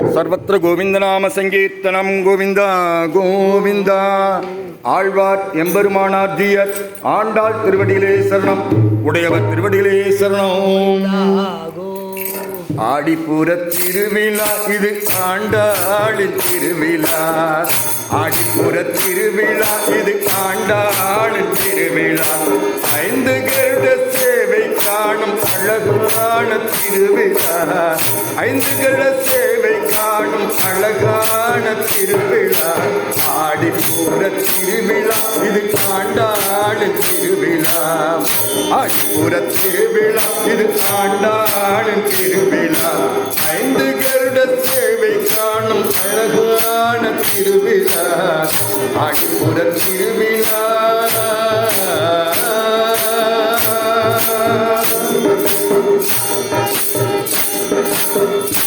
சர்வத்திர கோவிந்த நாம சங்கீர்த்தனம் கோவிந்தா கோவிந்தா. ஆழ்வார் எம்பெருமானார் ஜீயர் ஆண்டாள் திருவடிகளே சரணம். உடையவர் திருவடிகளே சரணம். ஆடிப்புற திருவிழா இது ஆண்டாளின் திருவிழா. ஆடிப்புற திருவிழா இது ஆண்டாளின் திருவிழா. ஐந்து கருட சேவை காணும் அழகான திருவிழா. ஐந்து கருட சேவை காணும் அழகான திருவிழா. ஆடி போற திருவிழா இது காண்டாடு திருவிழா. ஆடிப்புற திருவிழா இது காண்டாடு திருவிழா. ஐந்து கருட சேவை காணும் அழகான திருவிழா. ஆடிப்புற திருவிழா. Thank you.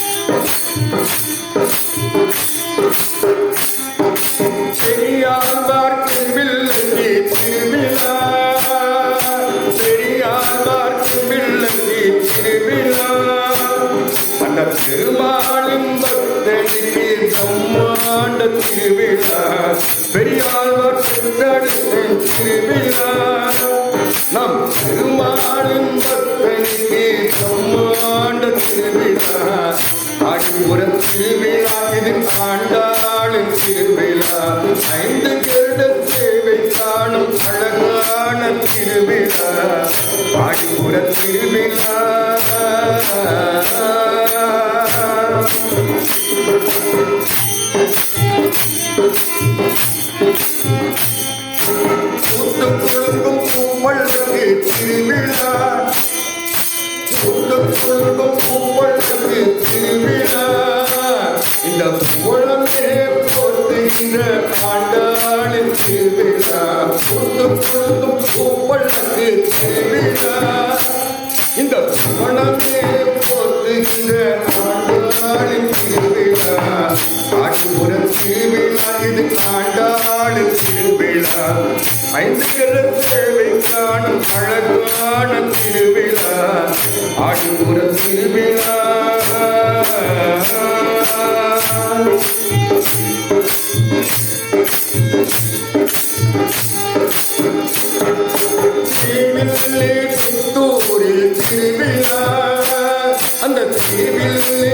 பிரம்மாண்ட திருவிழா பெரியாழ்வார் கொண்டாடுத்த திருவிழா நம் திருமாலின் பக்தனுக்கு பிரம்மாண்ட திருவிழா ஆடிப்புற திருவிழா இது ஆண்டாளும் திருவிழா. ஐந்து கருட சேவை காணும் அழகான திருவிழா. ஆடிப்புற திருவிழா கூட்டு குழுங்கும் பூவழகு திருவிழா கூட்டு குழுங்கும் பூவழகு திருவிழா இந்த பூவளமே போட்டுகின்ற ஆண்டாளின் திருவிழா கூட்டு குழுங்கும் பூவழகு திருவிழா இந்த பூவளமே போட்டுகின்ற ஐந்து கர காணும் அழகான திருவிழா ஆட்டுப்புற திருவிழா. திருவில்லே புத்தூரில் திருவிழா அந்த திருவில்லே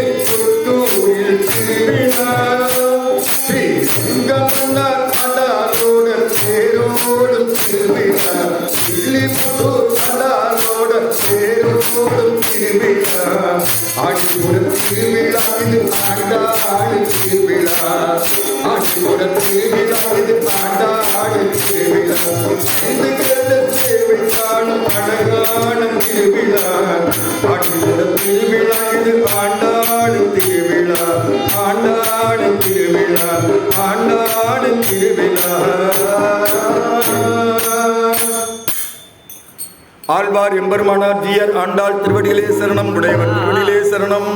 திருவிழா ஆடிப்புற திருவிழா இது ஆண்டாடு திருவிழா ஆடிப்புற திருவிழா இது ஆண்டாடு திருவிழா ஐந்து சேவை காணும் அழகான திருவிழா ஆடிப்புற திருவிழா இது ஆண்டாடு திருவிழா ஆண்டாடு திருவிழா ஆண்டாடு திருவிழா ஆழ்வார் எம்பெருமானார் ஜியர் ஆண்டாள் திருவடியிலே சரணம் உடையவர் திருவடியிலே சரணம்.